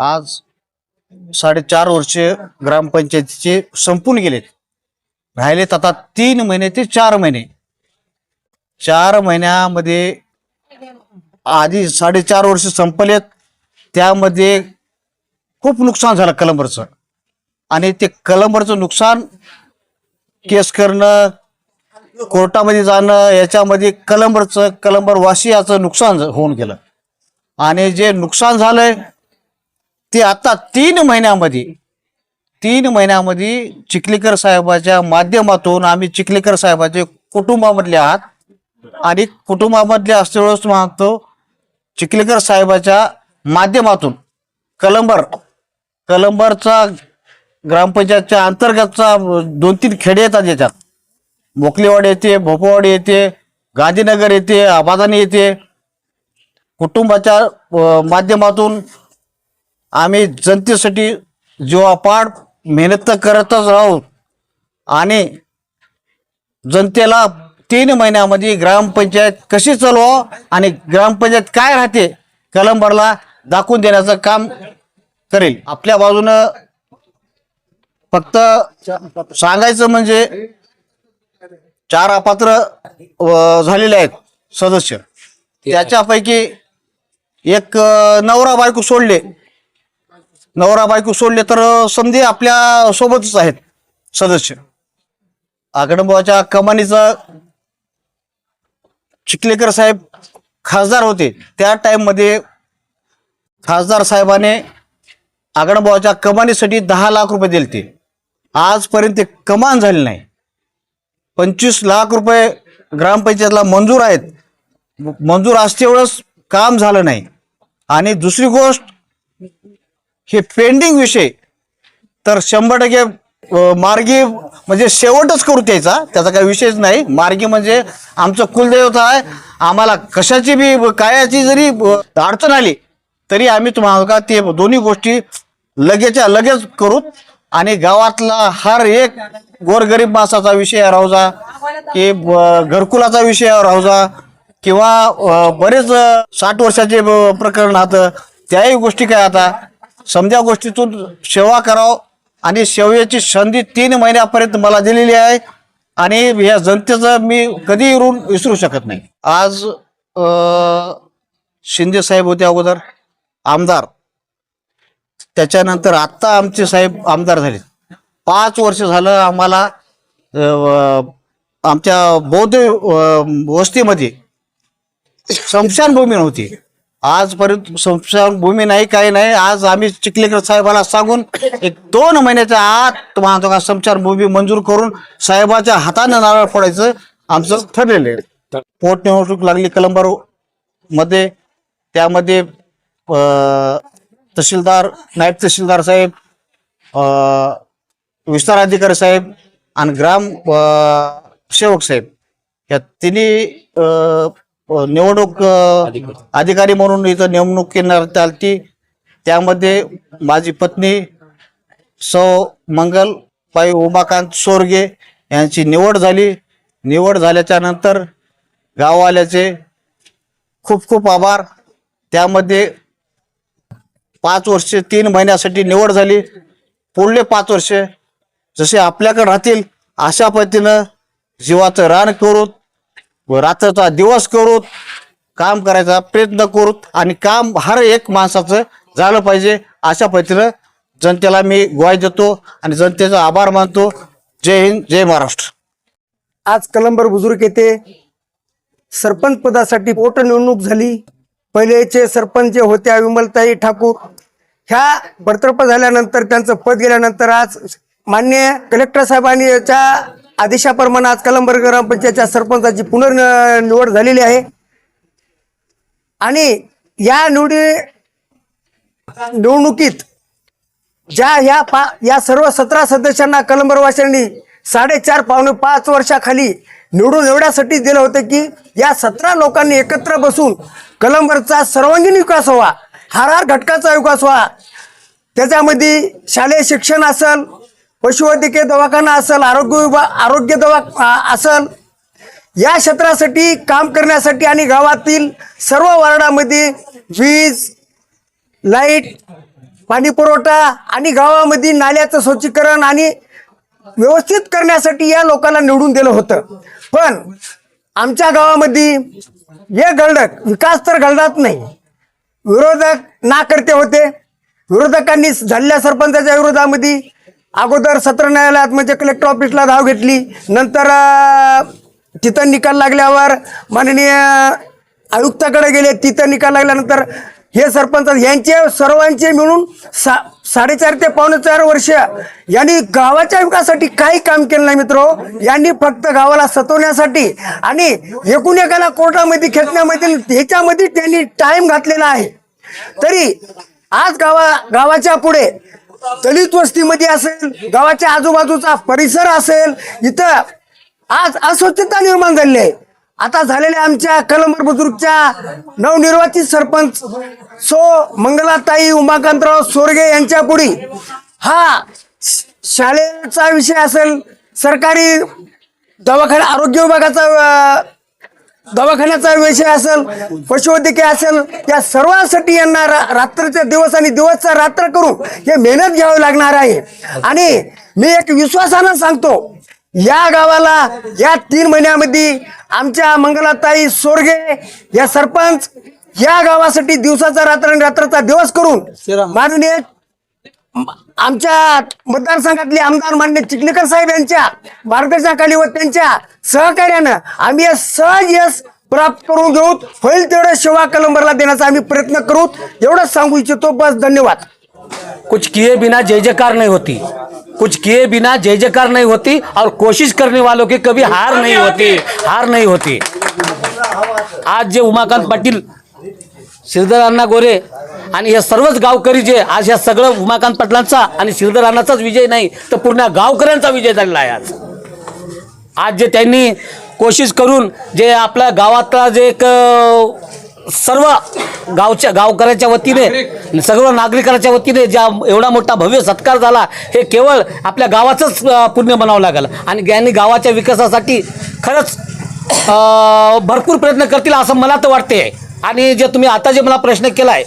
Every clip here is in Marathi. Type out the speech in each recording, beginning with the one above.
आज साडेचार वर्ष ग्रामपंचायतीचे संपून गेलेत राहिलेत आता तीन महिने ते चार महिने. चार महिन्यामध्ये आधी साडेचार वर्ष संपलेत. त्यामध्ये खूप नुकसान झालं कलंबरचं. आणि ते कलंबरचं नुकसान केस करणं कोर्टामध्ये जाणं याच्यामध्ये कलंबरचं कलंबर वासियाचं नुकसान होऊन गेलं. आणि जे नुकसान झालंय ते आता तीन महिन्यामध्ये तीन महिन्यामध्ये चिखलीकर साहेबाच्या माध्यमातून आम्ही चिखलीकर साहेबाचे कुटुंबामधले आहात. आणि कुटुंबामधले असल्यावेळेस मागतो चिखलीकर साहेबाच्या माध्यमातून कलंबर कलंबरचा ग्रामपंचायतच्या अंतर्गतचा दोन तीन खेडे येतात याच्यात. मोकलेवाड येते भोपवाडी येते गांधीनगर येते आबादानी येते. कुटुंबाच्या माध्यमातून आम्ही जनतेसाठी जीवापाड मेहनत तर करतच राहू. आणि जनतेला तीन महिन्यामध्ये ग्रामपंचायत कशी चालवा आणि ग्रामपंचायत काय राहते कलंबरला दाखवून देण्याचं काम करेल. आपल्या बाजूनं फक्त सांगायचं म्हणजे चार अपात्र झालेले आहेत सदस्य. त्याच्यापैकी एक नवरा बायको सोडले. नवरा बायको सोडले तर संधी आपल्या सोबतच आहेत सदस्य. आकडंबाच्या कमानीचा चिखलेकर साहेब खासदार होते त्या टाइममध्ये खासदार साहेबाने आगडंबाच्या कमानीसाठी दहा लाख रुपये दिले ते आजपर्यंत ते कमान झाले नाही. पंचवीस लाख रुपये ग्रामपंचायतला मंजूर आहेत. मंजूर असतेवेळेस काम झालं नाही. आणि दुसरी गोष्ट हे पेंडिंग विषय. तर शंभर टक्के मार्गी म्हणजे शेवटच करू द्यायचा त्याचा काही विषयच नाही. मार्गी म्हणजे आमचं कुलदेवता आहे. आम्हाला कशाची बी कायाची जरी अडचण आली तरी आम्ही तुम्हाला का ते दोन्ही गोष्टी लगेच्या लगेच करू. आणि गावातला हर एक गोरगरीब माणसाचा विषय राहूजा की घरकुलाचा विषय राहू जा किंवा बरेच साठ वर्षाचे प्रकरण राहतं. त्याही गोष्टी काय आता? समजा गोष्टीतून सेवा करावं आणि सेवेची संधी तीन महिन्यापर्यंत मला दिलेली आहे आणि या जनतेचं मी कधी ऋण विसरू शकत नाही. आज शिंदे साहेब होते अगोदर आमदार. त्याच्यानंतर आत्ता आमचे साहेब आमदार झाले. पाच वर्ष झालं आम्हाला आमच्या बौद्ध वस्तीमध्ये स्मशानभूमी नव्हती. आजपर्यंत भूमी नाही काही नाही. आज आम्ही चिखलेकर साहेबाला सांगून एक दोन महिन्याच्या आत तुम्हाला का स्मशानभूमी मंजूर करून साहेबाच्या हाताने नारळ फोडायचं आमचं ठरलेलं आहे. पोटनिवडणूक लागली कलंबरमध्ये. त्यामध्ये तहसीलदार नायब तहसीलदार साहेब विस्तार अधिकारी साहेब आणि ग्राम सेवक साहेब. या तिन्ही निवडणूक अधिकारी. म्हणून इथं नेमणूक करण्यात आली त्यामध्ये माझी पत्नी सौ मंगलबाई उमाकांत सोरगे यांची निवड झाली. निवड झाल्याच्यानंतर गाववाल्याचे खूप खूप आभार. त्यामध्ये पाच वर्ष तीन महिन्यासाठी निवड झाली. पुढले पाच वर्ष जसे आपल्याकडे राहतील अशा पद्धतीनं जीवाचं रान करू व रात्रीचा दिवस करू काम करायचा प्रयत्न करूत आणि काम हर एक माणसाचं झालं पाहिजे अशा पद्धतीनं जनतेला मी ग्वाही देतो आणि जनतेचा आभार मानतो. जय हिंद जय महाराष्ट्र. आज कलंबर बुजुर्ग येथे सरपंच पदासाठी पोटनिवडणूक झाली. पहिलेचे सरपंच जे होत्या विमलताई ठाकूर ह्या बडतर्फ झाल्यानंतर त्यांचं पद गेल्यानंतर आज मान्य कलेक्टर साहेबांनी याच्या आदेशाप्रमाणे आज कलंबर ग्रामपंचायतच्या सरपंचाची पुनर्निवड झालेली आहे. आणि या निवडी निवडणुकीत ज्या ह्या पा या सर्व सतरा सदस्यांना कलंबरवाशांनी साडेचार पावणे पाच वर्षाखाली निवडून एवढ्यासाठी दिलं होतं की या सतरा लोकांनी एकत्र बसून कलंबरचा सर्वांगीण विकास व्हावा हार हार घटकाचा विकास व्हा त्याच्यामध्ये शालेय शिक्षण असेल पशुवैद्यकीय दवाखाना असेल आरोग्य विभाग आरोग्य दवा असेल या क्षेत्रासाठी काम करण्यासाठी आणि गावातील सर्व वार्डामध्ये वीज लाइट पाणी पुरवठा आणि गावामध्ये नाल्याचं स्वच्छीकरण आणि व्यवस्थित करण्यासाठी या लोकांना निवडून दिलं होतं. पण आमच्या गावामध्ये हे घडक विकास तर घडलाच नाही. विरोधक ना करते होते. विरोधकांनी झालेल्या सरपंचाच्या विरोधामध्ये अगोदर सत्र न्यायालयात म्हणजे कलेक्टर ऑफिसला धाव घेतली. नंतर तिथं निकाल लागल्यावर माननीय आयुक्ताकडे गेले. तिथं निकाल लागल्यानंतर हे सरपंच यांचे सर्वांचे मिळून सा साडेचार ते पावणे चार वर्ष यांनी गावाच्या विकासासाठी काही काम केलं नाही मित्र. यांनी फक्त गावाला सतवण्यासाठी आणि एकूण एकाला कोर्टामध्ये खेचण्यामध्ये ह्याच्यामध्ये त्यांनी टाईम घातलेला आहे. तरी आज गावा गावाच्या पुढे दलित वस्तीमध्ये असेल गावाच्या आजूबाजूचा परिसर असेल इथं आज अस्वच्छता निर्माण झालेली आहे. आता झालेल्या आमच्या कलंबर बुजुर्गच्या नवनिर्वाचित सरपंच सो मंगलाताई उमाकांतराव सोरगे यांच्या पुढे हा श- शाळेचा विषय असेल सरकारी दवाखाना आरोग्य विभागाचा दवाखान्याचा विषय असेल पशुवैद्यकीय असेल या सर्वांसाठी यांना रा- रात्रीचे दिवस आणि दिवसचा रात्र करून हे मेहनत घ्यावी लागणार आहे. आणि मी एक विश्वासानं सांगतो या गावाला या तीन महिन्यामध्ये आमच्या मंगलाताई सोरगे या सरपंच या गावासाठी दिवसाचा रात्र आणि रात्राचा दिवस करून माननीय आमच्या मतदारसंघातले आमदार मान्य चिखलीकर साहेब यांच्या मार्गदर्शनाखाली व त्यांच्या सहकार्यानं आम्ही हे सहज यश प्राप्त करून घेऊ. होईल तेवढं सेवा कलंबरला देण्याचा आम्ही प्रयत्न करू. एवढं सांगू इच्छितो. बस धन्यवाद. कुछ किए बिना जय जयकार नहीं होती. कुछ किए बिना जय जयकार नहीं होती और कोशिश करने वालों की कभी हार नहीं होती. हार नहीं होती. आज जे उमाकांत पाटील श्रीधर अण्णा गोरे आणि हे सर्वच गावकरी जे आज या सगळं उमाकांत पाटलांचा आणि श्रीधर अण्णाचाच विजय नाही तर पूर्ण गावकऱ्यांचा विजय झालेला आहे आज. आज जे त्यांनी कोशिश करून जे आपल्या गावातला जे एक सर्व गावच्या गावकऱ्याच्या वतीने सर्व नागरिकांच्या वतीने ज्या एवढा मोठा भव्य सत्कार झाला हे केवळ आपल्या गावाचंच पुण्य म्हणावं लागेल. आणि यांनी गावाच्या विकासासाठी खरंच भरपूर प्रयत्न करतील असं मला तर वाटते आणि जे तुम्ही आता जे मला प्रश्न केला आहे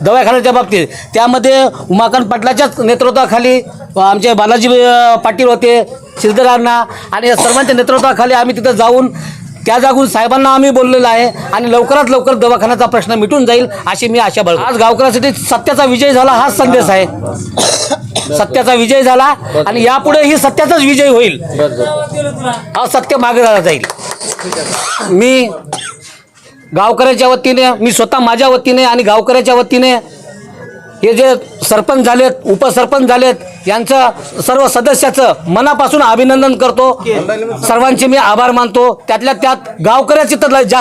दवाखान्याच्या बाबतीत त्यामध्ये उमाकांत पाटलाच्याच नेतृत्वाखाली आमचे बालाजी पाटील होते श्रीधरांना आणि या सर्वांच्या नेतृत्वाखाली आम्ही तिथं जाऊन त्या जागून साहेबांना आम्ही बोललेलो आहे आणि लवकरात लवकर दवाखान्याचा प्रश्न मिटून जाईल अशी मी आशा बाळगतो. आज गावकऱ्यासाठी सत्याचा विजय झाला हाच संदेश आहे. सत्याचा विजय झाला आणि यापुढे ही सत्याचाच विजय होईल. असत्य मागे जाईल. मी गावकऱ्याच्या वतीने मी स्वतः माझ्या वतीने आणि गावकऱ्याच्या वतीने हे जे सरपंच झालेत उपसरपंच झालेत यांचं सर्व सदस्याचं मनापासून अभिनंदन करतो. सर्वांचे मी आभार मानतो. त्यातल्या त्यात गावकऱ्याचे तर जास्त